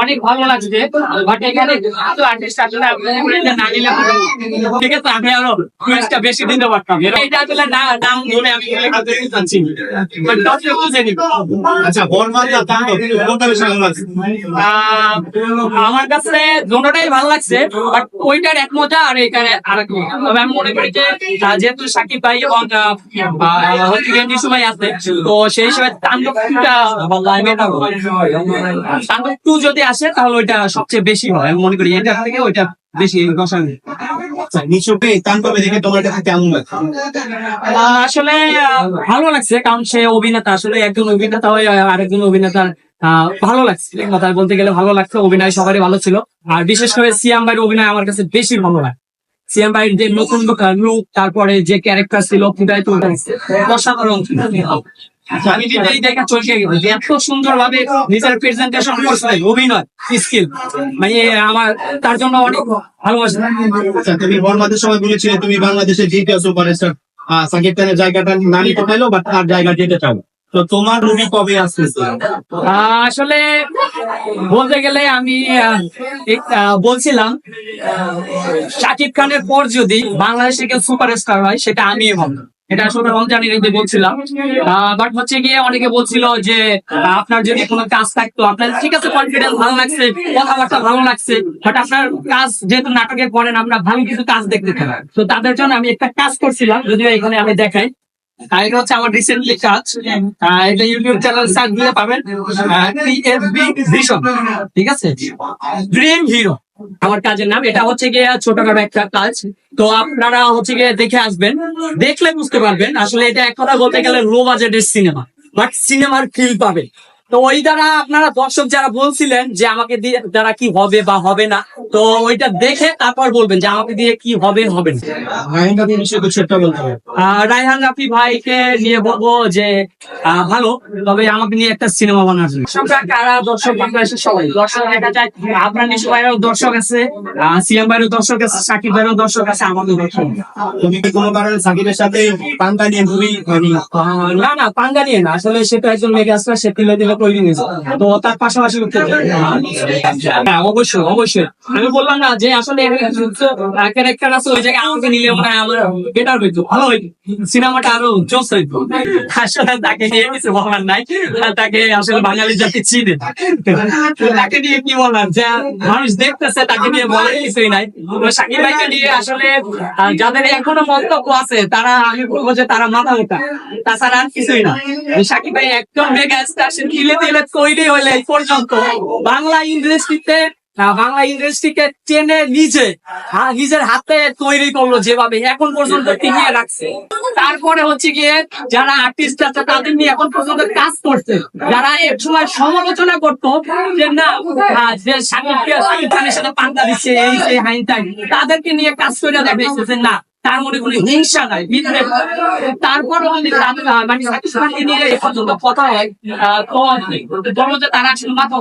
অনেক ভালো লাগছে বাট এখানে এত আর্টিস্ট আসলে না নিলে ঠিক আছে আমি আরও কুইজটা বেশি দিতে পারতাম। এটা আসলে না নাম ধরে আমি এগুলো করতে চাচ্ছি বাট দর্শক বুঝে নিবে। আচ্ছা ভালো আমার কাছে দুটোটাই ভালো লাগছে বাট ওইটার এক মজা আর এখানে আরেক মজা। তবে আমি মনে করি যে যেহেতু সাকিব ভাই এবং হচ্ছে নিশু আছে তো সেই হিসেবে তাণ্ডব টুটা তাণ্ডব টু যদি আসে তাহলে ওইটা সবচেয়ে বেশি হয়। আমি মনে করি এটা থেকে ওইটা বেশি দশা নিচুকে তাণ্ডবে দেখে তোমার কাছে কেমন লাগছে আসলে ভালো লাগছে কারণ সে অভিনেতা। আসলে একজন অভিনেতা হয়ে আরেকজন অভিনেতার আহ, ভালো লাগছে। কথা বলতে গেলে ভালো লাগছে অভিনয় সবারই ভালো ছিল। আর বিশেষ করে সিয়াম ভাইয়ের অভিনয় আমার কাছে বেশি ভালো লাগে। সিয়াম ভাইয়ের যে নতুন লুক তারপরে যে ক্যারেক্টার ছিল পুরাই তো অসাধারণ আচ্ছা, আমি যেটাই দেখা যে এত সুন্দর ভাবে নিজের প্রেজেন্টেশন করছে অভিনয় স্কিল মানে আমার তার জন্য অনেক ভালোবাসা। আচ্ছা তুমি বর্মাদের সময় বলেছিলে তুমি বাংলাদেশের দ্বিতীয় সুপারস্টার সাকিব খানের জায়গাটা না নিতে পারল বা তার জায়গা যেতে চাও তো তোমার মুভি কবে আসতেছে আসলে বলতে গেলে আমি বলছিলাম, শাকিব খানের পর যদি বাংলাদেশে কেউ সুপারস্টার হয়, সেটা আমি হব। এটা আসলে রমজান ঈদে বলছিলাম। বাট হচ্ছে গিয়ে অনেকে বলছিল যে, আপনার যদি কোনো কাজ থাকতো, আপনার, ঠিক আছে কনফিডেন্স ভালো লাগছে, কথাবার্তা ভালো লাগছে বাট আপনার কাজ যেহেতু নাটকে করেন আমরা ভালো কিছু কাজ দেখতে চাই তো তাদের জন্য আমি একটা কাজ করছিলাম, যদিও এখানে আমি দেখাই। আর এটা হচ্ছে আমার রিসেন্টলি কাজ। এটা ইউটিউব চ্যানেল সার্চ দিলে পাবেন ভিশন ঠিক আছে? ড্রিম হিরো আমার কাজের নাম। এটা হচ্ছে গিয়ে ছোটখাটো একটা কাজ। তো আপনারা হচ্ছে গিয়ে দেখে আসবেন। দেখলে বুঝতে পারবেন আসলে এটা এক কথা বলতে গেলে লো বাজেটের সিনেমা বাট সিনেমার ফিল পাবেন। তো ওই দ্বারা আপনারা দর্শক যারা বলছিলেন যে আমাকে দিয়ে দ্বারা কি হবে বা হবে না তো ওইটা দেখে তারপর বলবেন যে আমাকে দিয়ে কি হবে হবে না। রায়হান রাফি ভাইকে নিয়ে বলব যে ভালো তবে আমাকে নিয়ে একটা সিনেমা বানার জন্য। কারা দর্শক বাংলাদেশের সবাই। দর্শক দেখা যায় আপনার নিশু ভাইয়েরও দর্শক আছে সিএম ভাইয়েরও দর্শক আছে সাকিব ভাইয়েরও দর্শক আছে আমাদের দর্শক তুমি কি কোনো কারণে সাকিবের সাথে পান্তা নিয়ে আহ, না? না পাঙ্গা নিয়ে না। আসলে সেটা একজন মেগাস্টার সে তিলে দিলে হ্যাঁ বাঙালি জাতি চিনে তাকে নিয়ে কি যে মানুষ দেখতেছে, তাকে নিয়ে কিছুই নাই। সাকিব ভাইকে নিয়ে আসলে যাদের এখনও মন্তব্য আছে, তারা, আমি বলব যে তারা মাথা মোটা। তাছাড়া আর কিছুই না। সাকিব ভাই একদম দিলে দিলে তৈরি হলে এই পর্যন্ত বাংলা ইন্ডাস্ট্রিতে বাংলা ইন্ডাস্ট্রিকে টেনে নিজে নিজের হাতে তৈরি করল যেভাবে এখন পর্যন্ত টিকিয়ে রাখছে। তারপরে হচ্ছে গিয়ে যারা আর্টিস্ট আছে, তাদের নিয়ে এখন পর্যন্ত কাজ করছে। যারা এক সময় সমালোচনা করতো যে, না যে সাকিব খানের সাথে পাঙ্গা দিচ্ছে, এই যে হাইন তাদেরকে নিয়ে কাজ করে দেখাইছে যে, না তার মনে কোনো হিংসা নাই তারপর মানে সাকিব নিয়ে কথা হয় তারা আসলে মাথা